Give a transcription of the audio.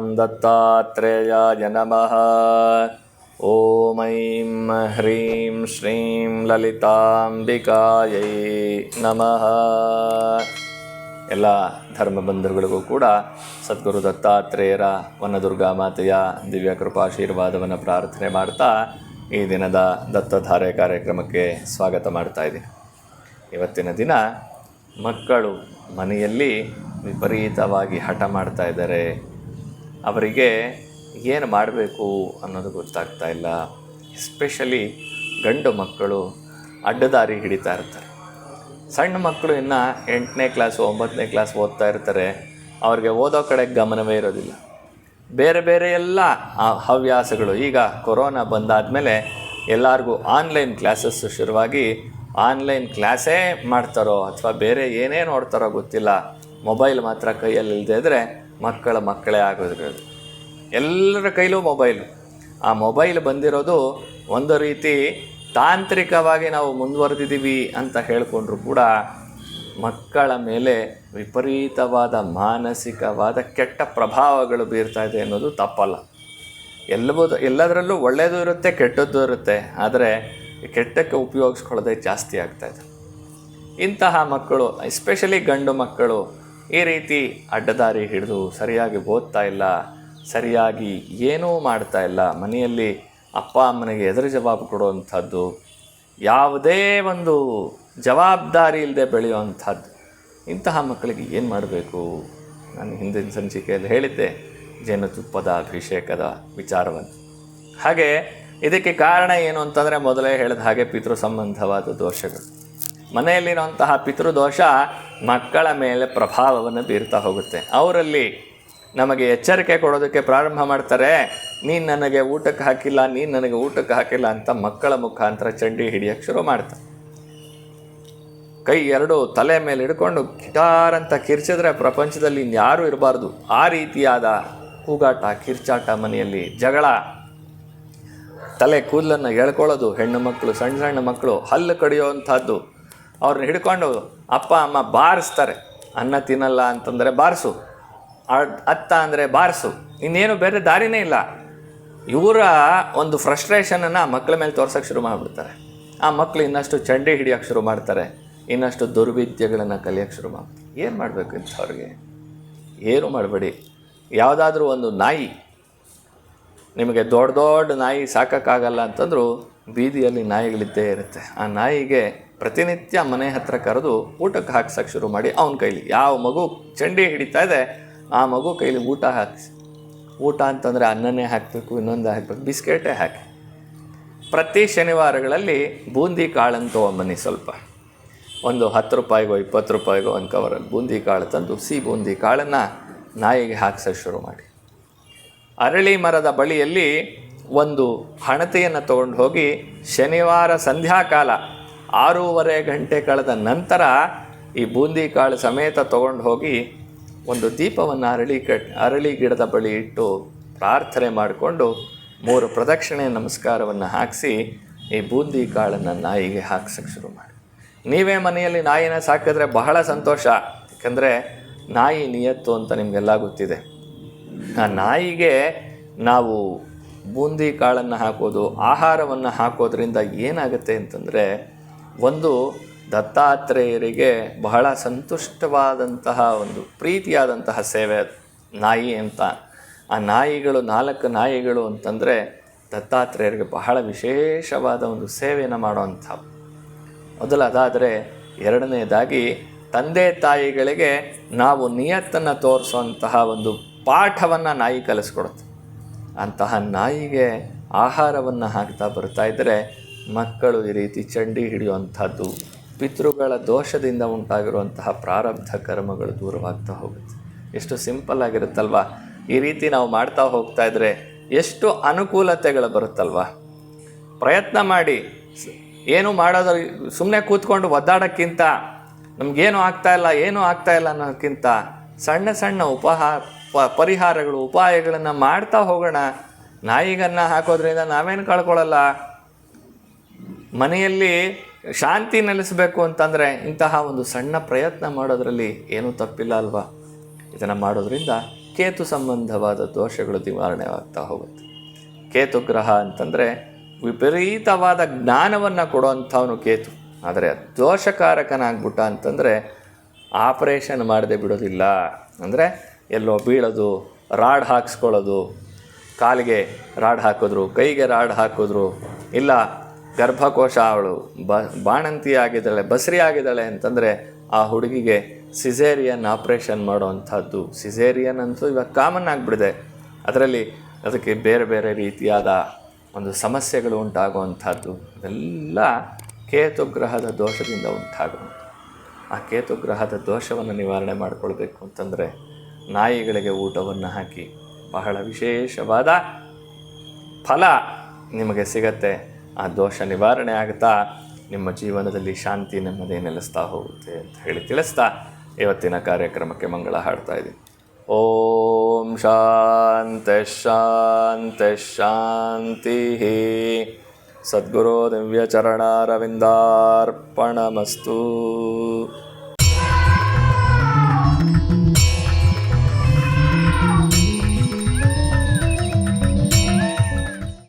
ॐ दत्तात्रेयाय नमः ॐ ऐं ह्रीं श्रीं ಲಲಿತಾಂಬಿಕಾಯೈ ನಮಃ ಎಲ್ಲ ಧರ್ಮ ಬಂಧುಗಳಿಗೂ ಕೂಡ ಸದ್ಗುರು ದತ್ತಾತ್ರೇಯರ ವನದುರ್ಗಾ ಮಾತೆಯ ದಿವ್ಯ ಕೃಪಾಶೀರ್ವಾದವನ್ನು ಪ್ರಾರ್ಥನೆ ಮಾಡ್ತಾ ಈ ದಿನದ ದತ್ತಧಾರೆ ಕಾರ್ಯಕ್ರಮಕ್ಕೆ ಸ್ವಾಗತ ಮಾಡ್ತಾ ಇದ್ದೀನಿ ಇವತ್ತಿನ ದಿನ ಮಕ್ಕಳು ಮನೆಯಲ್ಲಿ ವಿಪರೀತವಾಗಿ ಹಠ ಮಾಡ್ತಾ ಇದ್ದಾರೆ ಅವರಿಗೆ ಏನು ಮಾಡಬೇಕು ಅನ್ನೋದು ಗೊತ್ತಾಗ್ತಾ ಇಲ್ಲ. ಎಸ್ಪೆಷಲಿ ಗಂಡು ಮಕ್ಕಳು ಅಡ್ಡದಾರಿ ಹಿಡಿತಾ ಇರ್ತಾರೆ. ಸಣ್ಣ ಮಕ್ಕಳು ಇನ್ನು ಎಂಟನೇ ಕ್ಲಾಸು ಒಂಬತ್ತನೇ ಕ್ಲಾಸ್ ಓದ್ತಾ ಇರ್ತಾರೆ. ಅವ್ರಿಗೆ ಓದೋ ಕಡೆ ಗಮನವೇ ಇರೋದಿಲ್ಲ. ಬೇರೆ ಬೇರೆ ಎಲ್ಲ ಹವ್ಯಾಸಗಳು. ಈಗ ಕೊರೋನಾ ಬಂದಾದಮೇಲೆ ಎಲ್ಲರಿಗೂ ಆನ್ಲೈನ್ ಕ್ಲಾಸಸ್ ಶುರುವಾಗಿ ಆನ್ಲೈನ್ ಕ್ಲಾಸೇ ಮಾಡ್ತಾರೋ ಅಥವಾ ಬೇರೆ ಏನೇ ನೋಡ್ತಾರೋ ಗೊತ್ತಿಲ್ಲ. ಮೊಬೈಲ್ ಮಾತ್ರ ಕೈಯಲ್ಲಿ ಇಲ್ಲದೆ ಇದ್ದರೆ ಮಕ್ಕಳ ಮಕ್ಕಳೇ ಆಗೋದಿರೋದು ಎಲ್ಲರ ಕೈಲೂ ಮೊಬೈಲು ಆ ಮೊಬೈಲ್ ಬಂದಿರೋದು ಒಂದು ರೀತಿ ತಾಂತ್ರಿಕವಾಗಿ ನಾವು ಮುಂದುವರೆದಿದ್ದೀವಿ ಅಂತ ಹೇಳಿಕೊಂಡ್ರು ಕೂಡ ಮಕ್ಕಳ ಮೇಲೆ ವಿಪರೀತವಾದ ಮಾನಸಿಕವಾದ ಕೆಟ್ಟ ಪ್ರಭಾವಗಳು ಬೀರ್ತಾ ಇದೆ ಅನ್ನೋದು ತಪ್ಪಲ್ಲ. ಎಲ್ಲವೂ ಎಲ್ಲದರಲ್ಲೂ ಒಳ್ಳೆಯದು ಇರುತ್ತೆ, ಕೆಟ್ಟದ್ದು ಇರುತ್ತೆ, ಆದರೆ ಕೆಟ್ಟಕ್ಕೆ ಉಪಯೋಗಿಸ್ಕೊಳ್ಳೋದೇ ಜಾಸ್ತಿ ಆಗ್ತಾಯಿದೆ ಇಂತಹ ಮಕ್ಕಳು ಎಸ್ಪೆಷಲಿ ಗಂಡು ಮಕ್ಕಳು ಈ ರೀತಿ ಅಡ್ಡದಾರಿ ಹಿಡಿದು ಸರಿಯಾಗಿ ಓದ್ತಾ ಇಲ್ಲ, ಸರಿಯಾಗಿ ಏನೂ ಮಾಡ್ತಾ ಇಲ್ಲ, ಮನೆಯಲ್ಲಿ ಅಪ್ಪ ಅಮ್ಮನಿಗೆ ಎದುರು ಜವಾಬು ಕೊಡುವಂಥದ್ದು, ಯಾವುದೇ ಒಂದು ಜವಾಬ್ದಾರಿ ಇಲ್ಲದೆ ಬೆಳೆಯುವಂಥದ್ದು, ಇಂತಹ ಮಕ್ಕಳಿಗೆ ಏನು ಮಾಡಬೇಕು? ನಾನು ಹಿಂದಿನ ಸಂಚಿಕೆಯಲ್ಲಿ ಹೇಳಿದ್ದೆ ಜೇನುತುಪ್ಪದ ಅಭಿಷೇಕದ ವಿಚಾರವನ್ನು. ಹಾಗೆ ಇದಕ್ಕೆ ಕಾರಣ ಏನು ಅಂತಂದರೆ ಮೊದಲೇ ಹೇಳಿದ ಹಾಗೆ ಪಿತೃ ಸಂಬಂಧವಾದ ದೋಷಗಳು. ಮನೆಯಲ್ಲಿರುವಂತಹ ಪಿತೃದೋಷ ಮಕ್ಕಳ ಮೇಲೆ ಪ್ರಭಾವವನ್ನು ಬೀರ್ತಾ ಹೋಗುತ್ತೆ. ಅವರಲ್ಲಿ ನಮಗೆ ಎಚ್ಚರಿಕೆ ಕೊಡೋದಕ್ಕೆ ಪ್ರಾರಂಭ ಮಾಡ್ತಾರೆ, ನೀನು ನನಗೆ ಊಟಕ್ಕೆ ಹಾಕಿಲ್ಲ, ನೀನು ನನಗೆ ಊಟಕ್ಕೆ ಹಾಕಿಲ್ಲ ಅಂತ ಮಕ್ಕಳ ಮುಖಾಂತರ ಚಂಡಿ ಹಿಡಿಯೋಕ್ಕೆ ಶುರು ಮಾಡ್ತಾರೆ. ಕೈ ಎರಡು ತಲೆ ಮೇಲೆ ಹಿಡ್ಕೊಂಡು ಅಂತ ಕಿರ್ಚಿದ್ರೆ ಪ್ರಪಂಚದಲ್ಲಿ ಇನ್ಯಾರೂ ಇರಬಾರ್ದು. ಆ ರೀತಿಯಾದ ಕೂಗಾಟ, ಕಿರ್ಚಾಟ ಮನೆಯಲ್ಲಿ ಜಗಳ. ತಲೆ ಕೂದಲನ್ನು ಎಳ್ಕೊಳ್ಳೋದು, ಹೆಣ್ಣು ಮಕ್ಕಳು, ಸಣ್ಣ ಸಣ್ಣ ಮಕ್ಕಳು ಹಲ್ಲು ಕಡಿಯೋವಂಥದ್ದು. ಅವ್ರನ್ನ ಹಿಡ್ಕೊಂಡು ಅಪ್ಪ, ಅಮ್ಮ ಬಾರಿಸ್ತಾರೆ. ಅನ್ನ ತಿನ್ನಲ್ಲ ಅಂತಂದರೆ ಬಾರಿಸು. ಅತ್ತ ಅಂದರೆ ಬಾರಿಸು. ಇನ್ನೇನು ಬೇರೆ ದಾರಿನೇ ಇಲ್ಲ. ಇವರ ಒಂದು ಫ್ರಸ್ಟ್ರೇಷನನ್ನು ಮಕ್ಕಳ ಮೇಲೆ ತೋರ್ಸೋಕ್ಕೆ ಶುರು ಮಾಡಿಬಿಡ್ತಾರೆ. ಆ ಮಕ್ಕಳು ಇನ್ನಷ್ಟು ಚಂಡಿ ಹಿಡಿಯೋಕ್ಕೆ ಶುರು ಮಾಡ್ತಾರೆ. ಇನ್ನಷ್ಟು ದುರ್ವಿದ್ಯೆಗಳನ್ನು ಕಲಿಯೋಕ್ಕೆ ಶುರು ಮಾಡ್ತಾರೆ. ಏನು ಮಾಡಬೇಕು ಇಂಥವ್ರಿಗೆ? ಏನು ಮಾಡಬೇಡಿ. ಯಾವುದಾದ್ರೂ ಒಂದು ನಾಯಿ ನಿಮಗೆ ದೊಡ್ಡ ದೊಡ್ಡ ನಾಯಿ ಸಾಕೋಕ್ಕಾಗಲ್ಲ ಅಂತಂದರೂ ಬೀದಿಯಲ್ಲಿ ನಾಯಿಗಳಿದ್ದೇ ಇರುತ್ತೆ. ಆ ನಾಯಿಗೆ ಪ್ರತಿನಿತ್ಯ ಮನೆ ಹತ್ರ ಕರೆದು ಊಟಕ್ಕೆ ಹಾಕ್ಸೋಕ್ಕೆ ಶುರು ಮಾಡಿ ಅವನ ಕೈಲಿ. ಯಾವ ಮಗು ಚಂಡಿ ಹಿಡಿತಾ ಇದೆ, ಆ ಮಗು ಕೈಲಿ ಊಟ ಹಾಕಿಸಿ. ಊಟ ಅಂತಂದರೆ ಅನ್ನನೇ ಹಾಕಬೇಕು, ಇನ್ನೊಂದು ಹಾಕಬೇಕು, ಬಿಸ್ಕೆಟೇ ಹಾಕಿ. ಪ್ರತಿ ಶನಿವಾರಗಳಲ್ಲಿ ಬೂಂದಿ ಕಾಳನ್ನು ತೊಗೊಂಬನ್ನಿ ಸ್ವಲ್ಪ. ಒಂದು ಹತ್ತು ರೂಪಾಯಿಗೋ, ಇಪ್ಪತ್ತು ರೂಪಾಯಿಗೋ ಒಂದು ಕವರಲ್ಲಿ ಬೂಂದಿ ಕಾಳು ತಂದು ಸಿ ಬೂಂದಿ ಕಾಳನ್ನು ನಾಯಿಗೆ ಹಾಕ್ಸೋಕ್ಕೆ ಶುರು ಮಾಡಿ. ಅರಳಿ ಮರದ ಬಳಿಯಲ್ಲಿ ಒಂದು ಹಣತೆಯನ್ನು ತಗೊಂಡು ಹೋಗಿ ಶನಿವಾರ ಸಂಧ್ಯಾಕಾಲ ಆರೂವರೆ ಗಂಟೆ ಕಳೆದ ನಂತರ ಈ ಬೂಂದಿ ಕಾಳು ಸಮೇತ ತಗೊಂಡು ಹೋಗಿ ಒಂದು ದೀಪವನ್ನು ಅರಳಿ ಕಟ್, ಅರಳಿ ಗಿಡದ ಬಳಿ ಇಟ್ಟು ಪ್ರಾರ್ಥನೆ ಮಾಡಿಕೊಂಡು ಮೂರು ಪ್ರದಕ್ಷಿಣೆ ನಮಸ್ಕಾರವನ್ನು ಹಾಕಿಸಿ ಈ ಬೂಂದಿ ಕಾಳನ್ನು ನಾಯಿಗೆ ಹಾಕ್ಸಕ್ಕೆ ಶುರು ಮಾಡಿ. ನೀವೇ ಮನೆಯಲ್ಲಿ ನಾಯಿನ ಸಾಕಿದ್ರೆ ಬಹಳ ಸಂತೋಷ. ಯಾಕಂದರೆ ನಾಯಿ ನಿಯತ್ತು ಅಂತ ನಿಮಗೆಲ್ಲ ಗೊತ್ತಿದೆ. ಆ ನಾಯಿಗೆ ನಾವು ಬೂಂದಿ ಕಾಳನ್ನು ಹಾಕೋದು, ಆಹಾರವನ್ನು ಹಾಕೋದ್ರಿಂದ ಏನಾಗುತ್ತೆ ಅಂತಂದರೆ ಒಂದು ದತ್ತಾತ್ರೇಯರಿಗೆ ಬಹಳ ಸಂತುಷ್ಟವಾದಂತಹ ಒಂದು ಪ್ರೀತಿಯಾದಂತಹ ಸೇವೆ ನಾಯಿ ಅಂತ. ಆ ನಾಯಿಗಳು, ನಾಲ್ಕು ನಾಯಿಗಳು ಅಂತಂದರೆ ದತ್ತಾತ್ರೇಯರಿಗೆ ಬಹಳ ವಿಶೇಷವಾದ ಒಂದು ಸೇವೆಯನ್ನು ಮಾಡುವಂಥ. ಮೊದಲು ಅದಾದರೆ ಎರಡನೇದಾಗಿ ತಂದೆ ತಾಯಿಗಳಿಗೆ ನಾವು ನಿಯತ್ತನ್ನು ತೋರಿಸುವಂತಹ ಒಂದು ಪಾಠವನ್ನು ನಾಯಿ ಕಲಿಸ್ಕೊಡುತ್ತೆ. ಅಂತಹ ನಾಯಿಗೆ ಆಹಾರವನ್ನು ಹಾಕ್ತಾ ಬರ್ತಾ ಇದ್ದರೆ ಮಕ್ಕಳು ಈ ರೀತಿ ಚಂಡಿ ಹಿಡಿಯುವಂಥದ್ದು, ಪಿತೃಗಳ ದೋಷದಿಂದ ಉಂಟಾಗಿರುವಂತಹ ಪ್ರಾರಬ್ಧ ಕರ್ಮಗಳು ದೂರವಾಗ್ತಾ ಹೋಗುತ್ತೆ. ಎಷ್ಟು ಸಿಂಪಲ್ ಆಗಿರುತ್ತಲ್ವ? ಈ ರೀತಿ ನಾವು ಮಾಡ್ತಾ ಹೋಗ್ತಾ ಇದ್ದರೆ ಎಷ್ಟು ಅನುಕೂಲತೆಗಳು ಬರುತ್ತಲ್ವ? ಪ್ರಯತ್ನ ಮಾಡಿ. ಏನು ಮಾಡೋದ್ರ ಸುಮ್ಮನೆ ಕೂತ್ಕೊಂಡು ಒದ್ದಾಡೋಕ್ಕಿಂತ, ನಮಗೇನು ಇಲ್ಲ, ಏನೂ ಆಗ್ತಾ ಇಲ್ಲ ಅನ್ನೋಕ್ಕಿಂತ ಸಣ್ಣ ಸಣ್ಣ ಉಪಹಾರ ಪ ಪರಿಹಾರಗಳು, ಉಪಾಯಗಳನ್ನು ಮಾಡ್ತಾ ಹೋಗೋಣ. ನಾಯಿಗನ್ನ ಹಾಕೋದ್ರಿಂದ ನಾವೇನು ಕಳ್ಕೊಳ್ಳಲ್ಲ ಮನೆಯಲ್ಲಿ ಶಾಂತಿ ನೆಲೆಸಬೇಕು ಅಂತಂದರೆ ಇಂತಹ ಒಂದು ಸಣ್ಣ ಪ್ರಯತ್ನ ಮಾಡೋದ್ರಲ್ಲಿ ಏನೂ ತಪ್ಪಿಲ್ಲ ಅಲ್ವಾ? ಇದನ್ನು ಮಾಡೋದ್ರಿಂದ ಕೇತು ಸಂಬಂಧವಾದ ದೋಷಗಳು ನಿವಾರಣೆ ಆಗ್ತಾ ಹೋಗುತ್ತೆ. ಕೇತು ಗ್ರಹ ಅಂತಂದರೆ ವಿಪರೀತವಾದ ಜ್ಞಾನವನ್ನು ಕೊಡುವಂಥವನು ಕೇತು. ಆದರೆ ದೋಷಕಾರಕನಾಗ್ಬಿಟ್ಟ ಅಂತಂದರೆ ಆಪರೇಷನ್ ಮಾಡದೆ ಬಿಡೋದಿಲ್ಲ. ಅಂದರೆ ಎಲ್ಲೋ ಬೀಳೋದು, ರಾಡ್ ಹಾಕ್ಸ್ಕೊಳ್ಳೋದು, ಕಾಲಿಗೆ ರಾಡ್ ಹಾಕಿದ್ರು, ಕೈಗೆ ರಾಡ್ ಹಾಕಿದ್ರು, ಇಲ್ಲ ಗರ್ಭಕೋಶ ಅವಳು ಬ ಬಾಣಂತಿ ಆಗಿದ್ದಾಳೆ ಬಸರಿ ಆಗಿದ್ದಾಳೆ ಅಂತಂದರೆ ಆ ಹುಡುಗಿಗೆ ಸಿಸೇರಿಯನ್ ಆಪ್ರೇಷನ್ ಮಾಡುವಂಥದ್ದು. ಸಿಸೇರಿಯನ್ ಅಂತೂ ಇವಾಗ ಕಾಮನ್ ಆಗಿಬಿಡಿದೆ. ಅದರಲ್ಲಿ ಅದಕ್ಕೆ ಬೇರೆ ಬೇರೆ ರೀತಿಯಾದ ಒಂದು ಸಮಸ್ಯೆಗಳು ಉಂಟಾಗುವಂಥದ್ದು. ಅದೆಲ್ಲ ಕೇತುಗ್ರಹದ ದೋಷದಿಂದ ಉಂಟಾಗುವಂಥ ಆ ಕೇತುಗ್ರಹದ ದೋಷವನ್ನು ನಿವಾರಣೆ ಮಾಡಿಕೊಳ್ಬೇಕು ಅಂತಂದರೆ ನಾಯಿಗಳಿಗೆ ಊಟವನ್ನು ಹಾಕಿ ಬಹಳ ವಿಶೇಷವಾದ ಫಲ ನಿಮಗೆ ಸಿಗತ್ತೆ. ಆ ದೋಷ ನಿವಾರಣೆ ಆಗ್ತಾ ನಿಮ್ಮ ಜೀವನದಲ್ಲಿ ಶಾಂತಿ ನೆಮ್ಮದಿ ನೆಲೆಸ್ತಾ ಹೋಗುತ್ತೆ ಅಂತ ಹೇಳಿ ತಿಳಿಸ್ತಾ ಇವತ್ತಿನ ಕಾರ್ಯಕ್ರಮಕ್ಕೆ ಮಂಗಳ ಹಾಡ್ತಾ ಇದ್ದೀನಿ. ಓಂ ಶಾಂತಿ ಶಾಂತಿ ಶಾಂತಿ ಸದ್ಗುರು ದಿವ್ಯಚರಣಾರವಿಂದಾರ್ಪಣಮಸ್ತು.